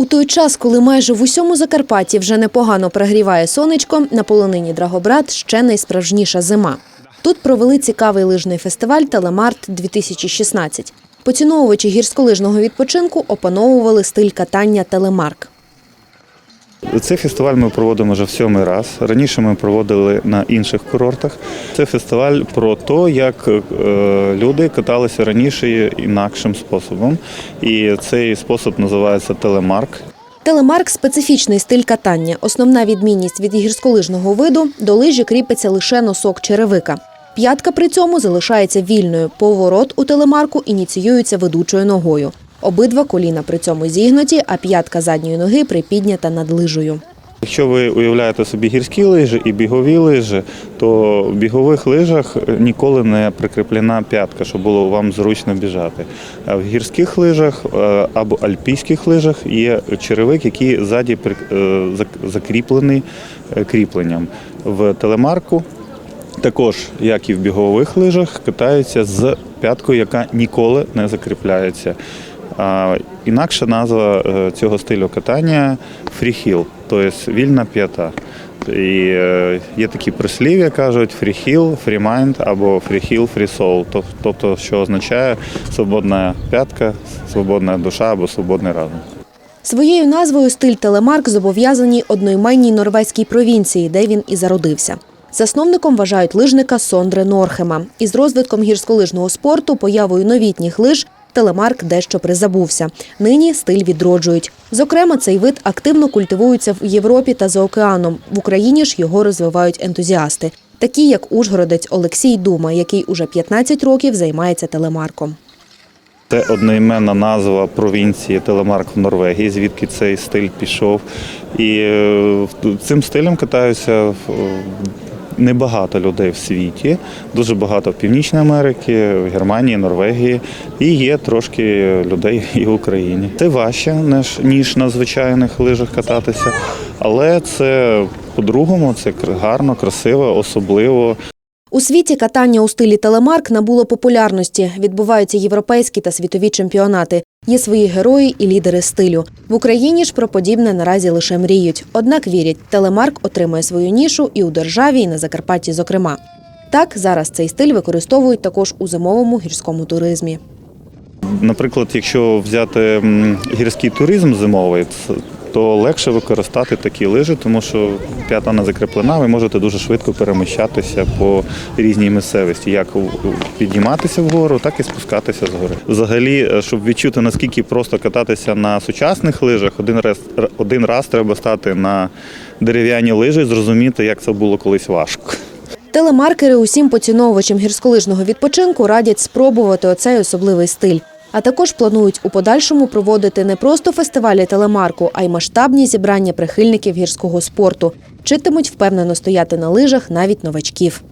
У той час, коли майже в усьому Закарпатті вже непогано прогріває сонечко, на полонині Драгобрат ще найсправжніша зима. Тут провели цікавий лижний фестиваль Телемарт 2016. Поціновувачі гірськолижного відпочинку опановували стиль катання Телемарк. Цей фестиваль ми проводимо вже в сьомий раз. Раніше ми проводили на інших курортах. Це фестиваль про те, як е, люди каталися раніше інакшим способом. І цей спосіб називається телемарк. Телемарк специфічний стиль катання. Основна відмінність від гірськолижного виду до лижі кріпиться лише носок черевика. П'ятка при цьому залишається вільною. Поворот у телемарку ініціюється ведучою ногою. Обидва коліна при цьому зігнуті, а п'ятка задньої ноги припіднята над лижею. Якщо ви уявляєте собі гірські лижі і бігові лижі, то в бігових лижах ніколи не прикріплена п'ятка, щоб було вам зручно біжати. А в гірських лижах е, або альпійських лижах є черевик, який ззаді е, закріплений е, кріпленням. В телемарку також, як і в бігових лижах, катаються з п'яткою, яка ніколи не закріпляється. Інакша назва е, цього стилю катання фріхіл, тобто вільна п'ята. І е, є такі прислів'я, кажуть фріхіл, фрімайнд або фріхіл, фрісоул, тобто, що означає свободна п'ятка, свободна душа або свободний разум. Своєю назвою стиль Телемарк зобов'язані одноіменній норвезькій провінції, де він і зародився. Засновником вважають лижника Сондре Норхема. Із розвитком гірськолижного спорту, появою новітніх лиж, Телемарк дещо призабувся. Нині стиль відроджують. Зокрема, цей вид активно культивується в Європі та за океаном. В Україні ж його розвивають ентузіасти, такі як ужгородець Олексій Дума, який уже 15 років займається телемарком. Це одноіменна назва провінції Телемарк в Норвегії, звідки цей стиль пішов. І е, цим стилем катаються небагато людей в світі, дуже багато в Північній Америці, в Германії, Норвегії, і є трошки людей і в Україні. Це важче, ніж, на звичайних лижах кататися, але це по-другому, це гарно, красиво, особливо. У світі катання у стилі телемарк набуло популярності. Відбуваються європейські та світові чемпіонати. Є свої герої і лідери стилю. В Україні ж про подібне наразі лише мріють. Однак вірять, телемарк отримає свою нішу і у державі, і на Закарпатті, зокрема. Так, зараз цей стиль використовують також у зимовому гірському туризмі. Наприклад, якщо взяти гірський туризм зимовий, то легше використати такі лижі, тому що п'ята не закріплена, ви можете дуже швидко переміщатися по різній місцевості, як підніматися вгору, так і спускатися згори. Взагалі, е, щоб відчути наскільки просто кататися на сучасних лижах, один раз один раз треба стати на дерев'яні лижі і зрозуміти, як це було колись важко. Телемаркери усім поціновувачам гірськолижного відпочинку радять спробувати оцей особливий стиль. А також планують у подальшому проводити не просто фестивалі телемарку, а й масштабні зібрання прихильників гірського спорту. Читимуть впевнено стояти на лижах навіть новачків.